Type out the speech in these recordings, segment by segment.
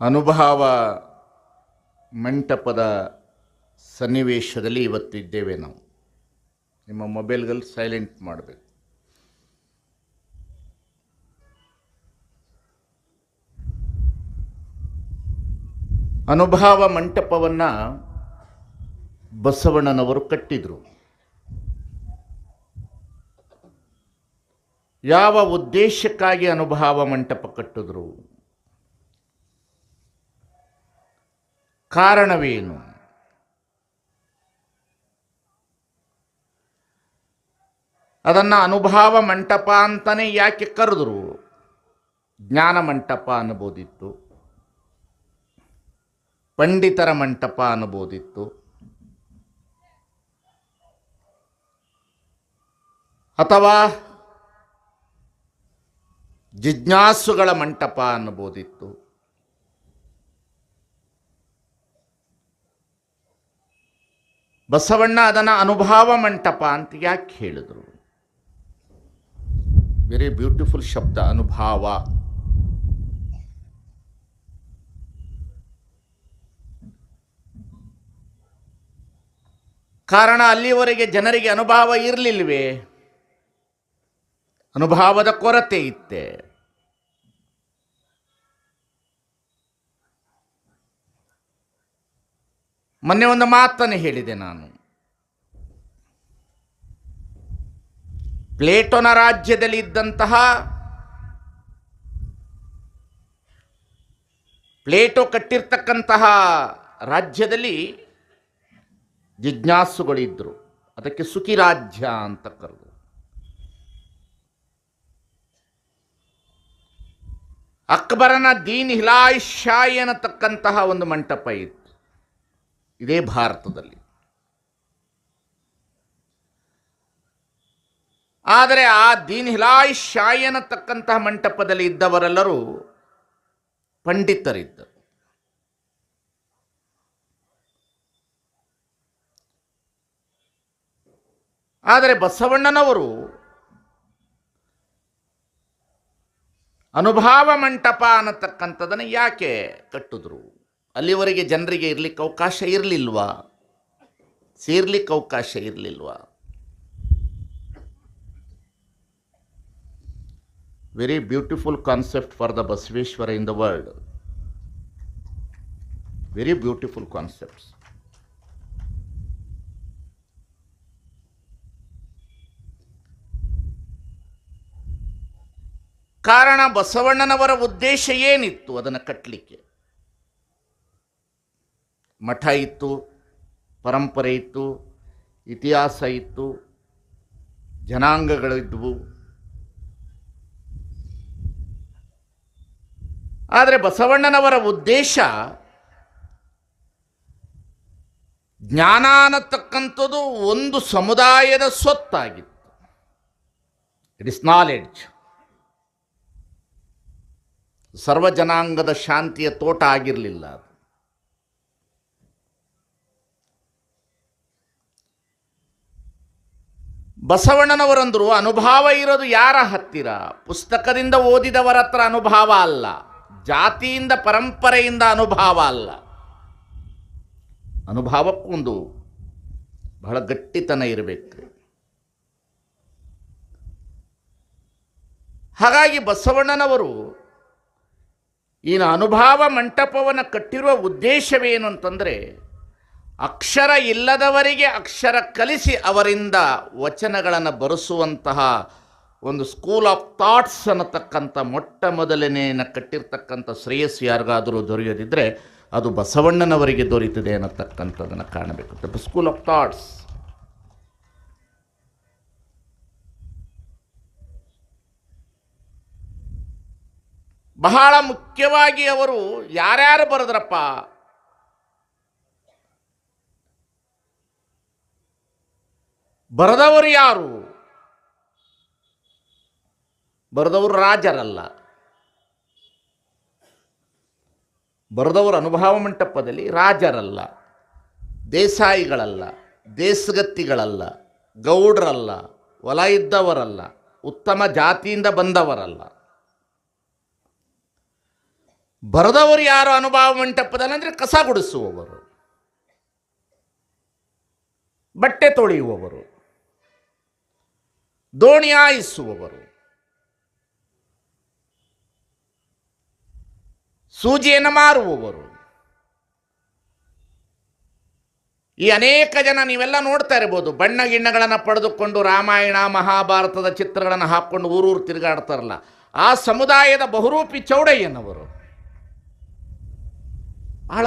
ಅನುಭವ ಮಂಟಪದ ಸನ್ನಿವೇಶದಲ್ಲಿ ಇವತ್ತಿದ್ದೇವೆ ನಾವು. ನಿಮ್ಮ ಮೊಬೈಲ್ಗಳು ಸೈಲೆಂಟ್ ಮಾಡಬೇಕು. ಅನುಭಾವ ಮಂಟಪವನ್ನು ಬಸವಣ್ಣನವರು ಕಟ್ಟಿದರು. ಯಾವ ಉದ್ದೇಶಕ್ಕಾಗಿ ಅನುಭಾವ ಮಂಟಪ ಕಟ್ಟಿದ್ರು? ಕಾರಣವೇನು? ಅದನ್ನು ಅನುಭವ ಮಂಟಪ ಅಂತಲೇ ಯಾಕೆ ಕರೆದ್ರು? ಜ್ಞಾನ ಮಂಟಪ ಅನ್ಬೋದಿತ್ತು. ಪಂಡಿತರ ಮಂಟಪ ಅನ್ಬೋದಿತ್ತು. ಅಥವಾ ಜಿಜ್ಞಾಸುಗಳ ಮಂಟಪ ಅನ್ಬೋದಿತ್ತು. ಬಸವಣ್ಣ ಅದನ್ನು ಅನುಭವ ಮಂಟಪ ಅಂತ ಯಾಕೆ ಹೇಳಿದರು? ವೆರಿ ಬ್ಯೂಟಿಫುಲ್ ಶಬ್ದ, ಅನುಭಾವ. ಕಾರಣ ಅಲ್ಲಿವರೆಗೆ ಜನರಿಗೆ ಅನುಭವ ಇರಲಿಲ್ವೇ? ಅನುಭವದ ಕೊರತೆ ಇತ್ತೆ? ಮೊನ್ನೆ ಒಂದು ಮಾತನ್ನು ಹೇಳಿದೆ ನಾನು. ಪ್ಲೇಟೋನ ರಾಜ್ಯದಲ್ಲಿ ಇದ್ದಂತಹ ಪ್ಲೇಟೋ ಕಟ್ಟಿರ್ತಕ್ಕಂತಹ ರಾಜ್ಯದಲ್ಲಿ ಜಿಜ್ಞಾಸುಗಳಿದ್ದರು ಅದಕ್ಕೆ ಸುಖಿ ರಾಜ್ಯ ಅಂತ ಕರೆದು ಅಕ್ಬರನ ದೀನ್ ಹಿಲಾಯ್ ಶಾಯಿ ಅನ್ನತಕ್ಕಂತಹ ಒಂದು ಮಂಟಪ ಇತ್ತು. ಇದೇ ಭಾರತದಲ್ಲಿ. ಆದರೆ ಆ ದೀನ್ ಹಿಲಾಯ್ ಶಾಯನ ತಕ್ಕಂತಹ ಮಂಟಪದಲ್ಲಿ ಇದ್ದವರೆಲ್ಲರೂ ಪಂಡಿತರಿದ್ದರು. ಆದರೆ ಬಸವಣ್ಣನವರು ಅನುಭಾವ ಮಂಟಪ ಅನ್ನತಕ್ಕಂಥದನ್ನು ಯಾಕೆ ಕಟ್ಟಿದ್ರು? ಅಲ್ಲಿವರೆಗೆ ಜನರಿಗೆ ಇರಲಿಕ್ಕೆ ಅವಕಾಶ ಇರಲಿಲ್ವಾ? ಸೇರ್ಲಿಕ್ಕೆ ಅವಕಾಶ ಇರಲಿಲ್ವಾ? Very beautiful concept for the Basaveshwara in the world very beautiful concepts ಕಾರಣ ಬಸವಣ್ಣನವರ ಉದ್ದೇಶ ಏನಿತ್ತು ಅದನ್ನು ಕಟ್ಟಲಿಕ್ಕೆ ಮಠ ಇತ್ತು, ಪರಂಪರೆ ಇತ್ತು, ಇತಿಹಾಸ ಇತ್ತು ಜನಾಂಗಗಳಿದ್ವು ಆದರೆ ಬಸವಣ್ಣನವರ ಉದ್ದೇಶ ಜ್ಞಾನ ಅನ್ನತಕ್ಕಂಥದ್ದು ಒಂದು ಸಮುದಾಯದ ಸ್ವತ್ತಾಗಿತ್ತು. ಇಟ್ ಇಸ್ ನಾಲೆಡ್ಜ್ ಸರ್ವ ಜನಾಂಗದ ಶಾಂತಿಯ ತೋಟ ಆಗಿರಲಿಲ್ಲ ಅದು. ಬಸವಣ್ಣನವರಂದರು ಅನುಭವ ಇರೋದು ಯಾರ ಹತ್ತಿರ? ಪುಸ್ತಕದಿಂದ ಓದಿದವರ ಹತ್ರ ಅನುಭವ ಅಲ್ಲ. ಜಾತಿಯಿಂದ ಪರಂಪರೆಯಿಂದ ಅನುಭವ ಅಲ್ಲ. ಅನುಭವಕ್ಕೊಂದು ಬಹಳ ಗಟ್ಟಿತನ ಇರಬೇಕು. ಹಾಗಾಗಿ ಬಸವಣ್ಣನವರು ಈ ಅನುಭವ ಮಂಟಪವನ್ನು ಕಟ್ಟಿರುವ ಉದ್ದೇಶವೇನು ಅಂತಂದರೆ ಅಕ್ಷರ ಇಲ್ಲದವರಿಗೆ ಅಕ್ಷರ ಕಲಿಸಿ ಅವರಿಂದ ವಚನಗಳನ್ನು ಬರೆಸುವಂತಹ ಒಂದು ಸ್ಕೂಲ್ ಆಫ್ ಥಾಟ್ಸ್ ಅನ್ನತಕ್ಕಂಥ ಮೊಟ್ಟ ಮೊದಲನೆಯನ್ನು ಕಟ್ಟಿರ್ತಕ್ಕಂಥ ಶ್ರೇಯಸ್ಸು ಯಾರಿಗಾದರೂ ದೊರೆಯದಿದ್ದರೆ ಅದು ಬಸವಣ್ಣನವರಿಗೆ ದೊರೀತದೆ ಅನ್ನತಕ್ಕಂಥದ್ದನ್ನು ಕಾಣಬೇಕು. ಸ್ಕೂಲ್ ಆಫ್ ಥಾಟ್ಸ್ ಬಹಳ ಮುಖ್ಯವಾಗಿ ಅವರು ಯಾರ್ಯಾರು ಬರೆದ್ರಪ್ಪ? ಬರೆದವರು ಯಾರು? ಬರದವರು ರಾಜರಲ್ಲ. ಬರೆದವರು ಅನುಭವ ಮಂಟಪದಲ್ಲಿ ರಾಜರಲ್ಲ. ದೇಸಾಯಿಗಳಲ್ಲ, ದೇಸಗತ್ತಿಗಳಲ್ಲ, ಗೌಡ್ರಲ್ಲ ಹೊಲ ಇದ್ದವರಲ್ಲ, ಉತ್ತಮ ಜಾತಿಯಿಂದ ಬಂದವರಲ್ಲ. ಬರದವರು ಯಾರು ಅನುಭವ ಮಂಟಪದಲ್ಲಿ? ಅಂದರೆ ಕಸ ಗುಡಿಸುವವರು. ಬಟ್ಟೆ ತೊಳೆಯುವವರು. ದೋಣಿ ಆಯಿಸುವವರು ಸೂಜಿಯನ್ನು ಮಾರುವವರು. ಈ ಅನೇಕ ಜನ ನೀವೆಲ್ಲ ನೋಡ್ತಾ ಇರ್ಬೋದು. ಬಣ್ಣ ಗಿಣ್ಣಗಳನ್ನು ಪಡೆದುಕೊಂಡು ರಾಮಾಯಣ, ಮಹಾಭಾರತದ ಚಿತ್ರಗಳನ್ನು ಹಾಕ್ಕೊಂಡು ಊರೂರು ತಿರುಗಾಡ್ತಾರಲ್ಲ. ಆ ಸಮುದಾಯದ ಬಹುರೂಪಿ ಚೌಡಯ್ಯನವರು. ಬಹಳ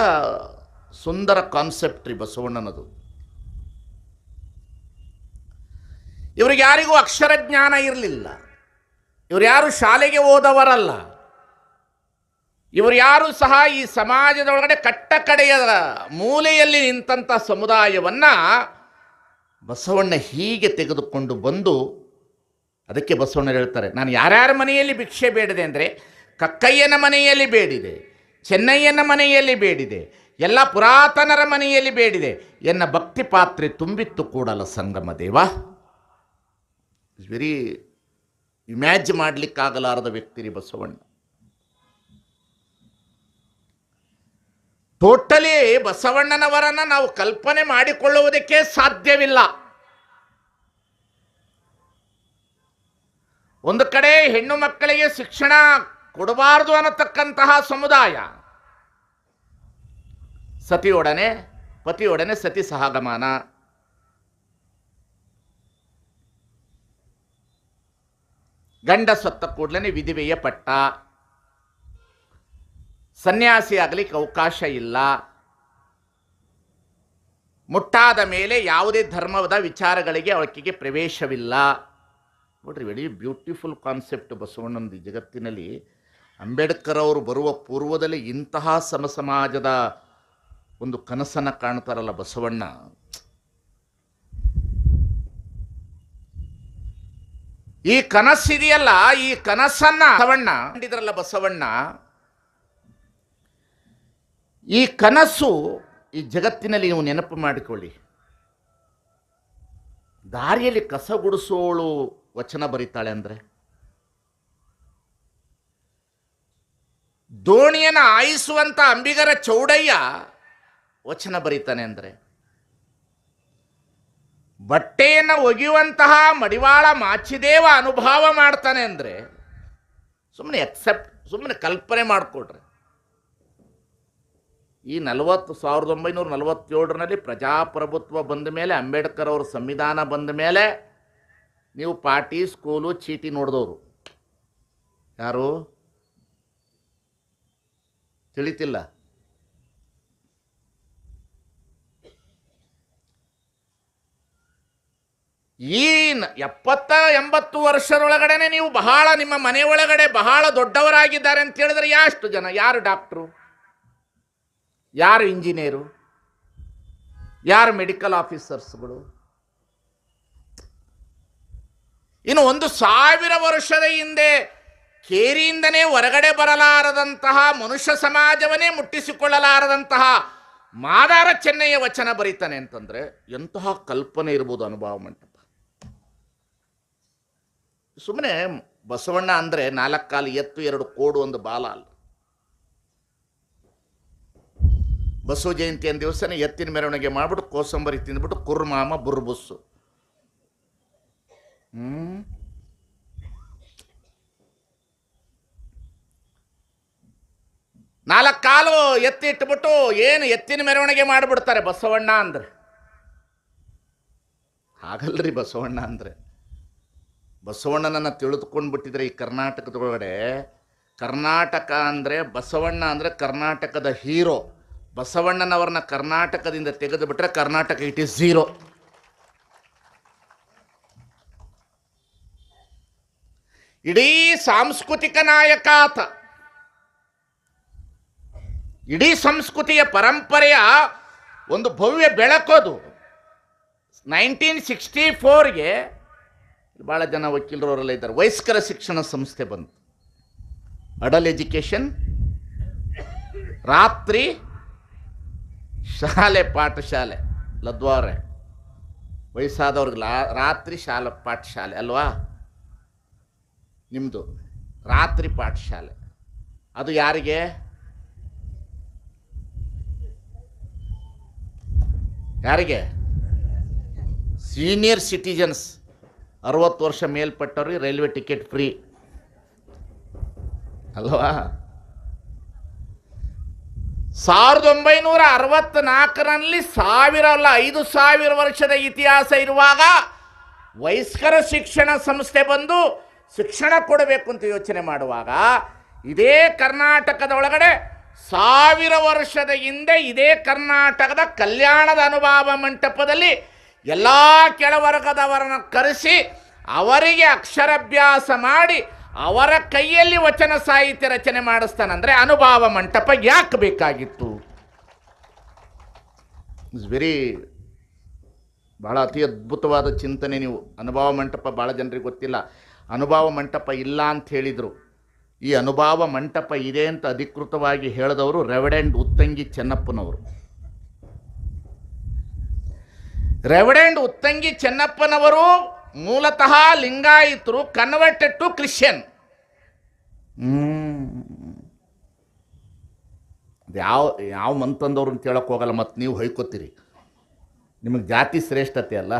ಸುಂದರ ಕಾನ್ಸೆಪ್ಟ್ ರೀ ಬಸವಣ್ಣನದು. ಇವ್ರಿಗೆ ಯಾರಿಗೂ ಅಕ್ಷರ ಜ್ಞಾನ ಇರಲಿಲ್ಲ. ಇವರು ಯಾರು ಶಾಲೆಗೆ ಹೋದವರಲ್ಲ ಇವರು ಯಾರು ಸಹ ಈ ಸಮಾಜದೊಳಗಡೆ ಕಟ್ಟ ಕಡೆಯ ಮೂಲೆಯಲ್ಲಿ ನಿಂತಹ ಸಮುದಾಯವನ್ನು ಬಸವಣ್ಣ ಹೀಗೆ ತೆಗೆದುಕೊಂಡು ಬಂದು ಅದಕ್ಕೆ ಬಸವಣ್ಣರು ಹೇಳ್ತಾರೆ, ನಾನು ಯಾರ್ಯಾರ ಮನೆಯಲ್ಲಿ ಭಿಕ್ಷೆ ಬೇಡಿದೆ ಅಂದರೆ ಕಕ್ಕಯ್ಯನ ಮನೆಯಲ್ಲಿ ಬೇಡಿದೆ, ಚೆನ್ನಯ್ಯನ ಮನೆಯಲ್ಲಿ ಬೇಡಿದೆ, ಎಲ್ಲ ಪುರಾತನರ ಮನೆಯಲ್ಲಿ ಬೇಡಿದೆ ಎನ್ನ ಭಕ್ತಿ ಪಾತ್ರೆ ತುಂಬಿತ್ತು Kudala Sangama Deva. Is very image ಮಾಡಲಿಕ್ಕಾಗಲಾರದ ವ್ಯಕ್ತಿ ರೀ ಬಸವಣ್ಣ ಟೋಟಲಿ ಬಸವಣ್ಣನವರನ್ನ ನಾವು ಕಲ್ಪನೆ ಮಾಡಿಕೊಳ್ಳುವುದಕ್ಕೆ ಸಾಧ್ಯವಿಲ್ಲ ಒಂದು ಕಡೆ ಹೆಣ್ಣು ಮಕ್ಕಳಿಗೆ ಶಿಕ್ಷಣ ಕೊಡಬಾರದು ಅನ್ನತಕ್ಕಂತಹ ಸಮುದಾಯ ಸತಿಯೊಡನೆ ಪತಿಯೊಡನೆ ಸತಿ ಸಹಗಮನ ಗಂಡ ಸತ್ತ ಕೂಡಲೇ ವಿಧಿವೆಯ ಪಟ್ಟ. ಸನ್ಯಾಸಿ ಆಗಲಿಕ್ಕೆ ಅವಕಾಶ ಇಲ್ಲ. ಮುಟ್ಟಾದ ಮೇಲೆ ಯಾವುದೇ ಧರ್ಮದ ವಿಚಾರಗಳಿಗೆ ಆಕೆಗೆ ಪ್ರವೇಶವಿಲ್ಲ. ನೋಡ್ರಿ ವೆರಿ ಬ್ಯೂಟಿಫುಲ್ ಕಾನ್ಸೆಪ್ಟ್ ಬಸವಣ್ಣನ ಈ ಜಗತ್ತಿನಲ್ಲಿ. ಅಂಬೇಡ್ಕರ್ ಅವರು ಬರುವ ಪೂರ್ವದಲ್ಲಿ ಇಂತಹ ಸಮಸಮಾಜದ ಒಂದು ಕನಸನ್ನು ಕಾಣ್ತಾರಲ್ಲ ಬಸವಣ್ಣ. ಈ ಕನಸಿದೆಯಲ್ಲ, ಈ ಕನಸನ್ನ ಬಸವಣ್ಣ ಕಂಡಿದ್ರಲ್ಲ ಬಸವಣ್ಣ? ಈ ಕನಸು ಈ ಜಗತ್ತಿನಲ್ಲಿ ನೀವು ನೆನಪು ಮಾಡಿಕೊಳ್ಳಿ. ದಾರಿಯಲ್ಲಿ ಕಸ ಗುಡಿಸೋಳು ವಚನ ಬರೀತಾಳೆ ಅಂದರೆ? ದೋಣಿಯನ್ನು ಆಯಿಸುವಂತ ಅಂಬಿಗರ ಚೌಡಯ್ಯ ವಚನ ಬರೀತಾನೆ ಅಂದರೆ? ಬಟ್ಟೆಯನ್ನು ಒಗೆಯುವಂತಹ ಮಡಿವಾಳ ಮಾಚಿದೇವ ಅನುಭವ ಮಾಡ್ತಾನೆ ಅಂದರೆ ಸುಮ್ಮನೆ ಎಕ್ಸೆಪ್ಟ್ ಸುಮ್ಮನೆ ಕಲ್ಪನೆ ಮಾಡಿಕೊಡ್ರಿ ಈ ನಲವತ್ತು, ಸಾವಿರದ ಒಂಬೈನೂರ ನಲವತ್ತೇಳರಲ್ಲಿ ಪ್ರಜಾಪ್ರಭುತ್ವ ಬಂದ ಮೇಲೆ, ಅಂಬೇಡ್ಕರ್ ಅವ್ರ ಸಂವಿಧಾನ ಬಂದ ಮೇಲೆ ನೀವು ಪಾರ್ಟಿ, ಸ್ಕೂಲು, ಚೀಟಿ ನೋಡಿದವರು. ಯಾರು? ತಿಳಿತಿಲ್ಲ. ಈ ಎಪ್ಪತ್ತ ಎಂಬತ್ತು ವರ್ಷದೊಳಗಡೆನೆ ನೀವು ಬಹಳ ನಿಮ್ಮ ಮನೆ ಒಳಗಡೆ ಬಹಳ ದೊಡ್ಡವರಾಗಿದ್ದಾರೆ ಅಂತ ಹೇಳಿದ್ರೆ ಯಾಷ್ಟು ಜನ? ಯಾರು ಡಾಕ್ಟ್ರು? ಯಾರು ಇಂಜಿನಿಯರು? ಯಾರು ಮೆಡಿಕಲ್ ಆಫೀಸರ್ಸ್ಗಳು? ಇನ್ನು ಒಂದು ಸಾವಿರ ವರ್ಷದ ಹಿಂದೆ ಕೇರಿಯಿಂದನೇ ಹೊರಗಡೆ ಬರಲಾರದಂತಹ ಮನುಷ್ಯ ಸಮಾಜವನ್ನೇ ಮುಟ್ಟಿಸಿಕೊಳ್ಳಲಾರದಂತಹ ಮಾದಾರ ಚೆನ್ನಯ್ಯ ವಚನ ಬರೀತಾನೆ ಅಂತಂದ್ರೆ ಎಂತಹ ಕಲ್ಪನೆ ಇರ್ಬೋದು ಅನುಭವ ಮಂಟಪ. ಸುಮ್ಮನೆ ಬಸವಣ್ಣ ಅಂದ್ರೆ ನಾಲ್ಕು ಕಾಲು ಎತ್ತು ಎರಡು ಕೋಡು ಒಂದು ಬಾಲ ಅಲ್ಲ ಬಸವ ಜಯಂತಿಯ ದಿವಸನೇ ಎತ್ತಿನ ಮೆರವಣಿಗೆ ಮಾಡಿಬಿಟ್ಟು ಕೋಸಂಬರಿ ತಿಂದ್ಬಿಟ್ಟು ಕುರ್ಮಾಮ ಬುರ್ಬುಸ್ಸು. ಹ್ಮ್? ನಾಲ್ಕು ಕಾಲು ಎತ್ತಿ ಇಟ್ಬಿಟ್ಟು ಏನು ಎತ್ತಿನ ಮೆರವಣಿಗೆ ಮಾಡಿಬಿಡ್ತಾರೆ ಬಸವಣ್ಣ ಅಂದ್ರೆ? ಹಾಗಲ್ರಿ ಬಸವಣ್ಣ ಅಂದ್ರೆ. ಬಸವಣ್ಣನನ್ನು ತಿಳಿದುಕೊಂಡು ಬಿಟ್ಟಿದ್ರೆ ಈ ಕರ್ನಾಟಕದೊಳಗಡೆ, ಕರ್ನಾಟಕ ಅಂದರೆ ಬಸವಣ್ಣ ಅಂದರೆ ಕರ್ನಾಟಕದ ಹೀರೋ. ಬಸವಣ್ಣನವ್ರನ್ನ ಕರ್ನಾಟಕದಿಂದ ತೆಗೆದು ಬಿಟ್ಟರೆ ಕರ್ನಾಟಕ ಇಟ್ ಈಸ್ ಝೀರೋ. ಇಡೀ ಸಾಂಸ್ಕೃತಿಕ ನಾಯಕಾತ ಇಡೀ ಸಂಸ್ಕೃತಿಯ ಪರಂಪರೆಯ ಒಂದು ಭವ್ಯ ಬೆಳಕೋದು. ನೈನ್ಟೀನ್ ಸಿಕ್ಸ್ಟಿ ಫೋರ್ಗೆ ಭಾಳ ಜನ ವಕೀಲರವರೆಲ್ಲ ಇದ್ದಾರೆ. ವಯಸ್ಕರ ಶಿಕ್ಷಣ ಸಂಸ್ಥೆ ಬಂತು. ಅಡಲ್ ಎಜುಕೇಷನ್, ರಾತ್ರಿ ಶಾಲೆ, ಪಾಠಶಾಲೆ, ಲದ್ವಾರೆ. ವಯಸ್ಸಾದವ್ರಿಗೆ ಲಾ, ರಾತ್ರಿ ಶಾಲೆ, ಪಾಠಶಾಲೆ ಅಲ್ವಾ? ನಿಮ್ಮದು ರಾತ್ರಿ ಪಾಠಶಾಲೆ. ಅದು ಯಾರಿಗೆ? ಯಾರಿಗೆ? Senior citizens. ಅರವತ್ತು ವರ್ಷ ಮೇಲ್ಪಟ್ಟವ್ರಿಗೆ ರೈಲ್ವೆ ಟಿಕೆಟ್ ಫ್ರೀ. ಅಲ್ವಾ? ಸಾವಿರದ ಒಂಬೈನೂರ ಅರವತ್ತ್ನಾಲ್ಕರಲ್ಲಿ ಸಾವಿರ ಅಲ್ಲ ಐದು ಸಾವಿರ ವರ್ಷದ ಇತಿಹಾಸ ಇರುವಾಗ ವಯಸ್ಕರ ಶಿಕ್ಷಣ ಸಂಸ್ಥೆ ಬಂದು ಶಿಕ್ಷಣ ಕೊಡಬೇಕು ಅಂತ ಯೋಚನೆ ಮಾಡುವಾಗ ಇದೇ ಕರ್ನಾಟಕದ ಒಳಗಡೆ ಸಾವಿರ ವರ್ಷದ ಹಿಂದೆ ಇದೇ ಕರ್ನಾಟಕದ ಕಲ್ಯಾಣದ ಅನುಭವ ಮಂಟಪದಲ್ಲಿ ಎಲ್ಲ ಕೆಳವರ್ಗದವರನ್ನು ಕರೆಸಿ ಅವರಿಗೆ ಅಕ್ಷರಾಭ್ಯಾಸ ಮಾಡಿ ಅವರ ಕೈಯಲ್ಲಿ ವಚನ ಸಾಹಿತ್ಯ ರಚನೆ ಮಾಡಿಸ್ತಾನಂದ್ರೆ ಅನುಭವ ಮಂಟಪ ಯಾಕೆ ಬೇಕಾಗಿತ್ತು? ಇಟ್ಸ್ ವೆರಿ ಬಹಳ ಅತಿ ಅದ್ಭುತವಾದ ಚಿಂತನೆ ನೀವು. ಅನುಭವ ಮಂಟಪ ಭಾಳ ಜನರಿಗೆ ಗೊತ್ತಿಲ್ಲ. ಅನುಭವ ಮಂಟಪ ಇಲ್ಲ ಅಂತ ಹೇಳಿದರು. ಈ ಅನುಭವ ಮಂಟಪ ಇದೆ ಅಂತ ಅಧಿಕೃತವಾಗಿ ಹೇಳಿದವರು ರೆವಡೆಂಡ್ ಉತ್ತಂಗಿ ಚೆನ್ನಪ್ಪನವರು. ರೆವಡೆಂಡ್ ಉತ್ತಂಗಿ ಚೆನ್ನಪ್ಪನವರು ಮೂಲತಃ ಲಿಂಗಾಯಿತರು, ಕನ್ವರ್ಟೆಡ್ ಟು ಕ್ರಿಶ್ಚಿಯನ್. ಯಾವ ಯಾವ ಮಂತಂದವ್ರು ಅಂತ ಹೇಳಕ್ಕೆ ಹೋಗಲ್ಲ ಮತ್ತು ನೀವು ಹೊಯ್ಕೋತೀರಿ. ನಿಮಗೆ ಜಾತಿ ಶ್ರೇಷ್ಠತೆ ಅಲ್ಲ.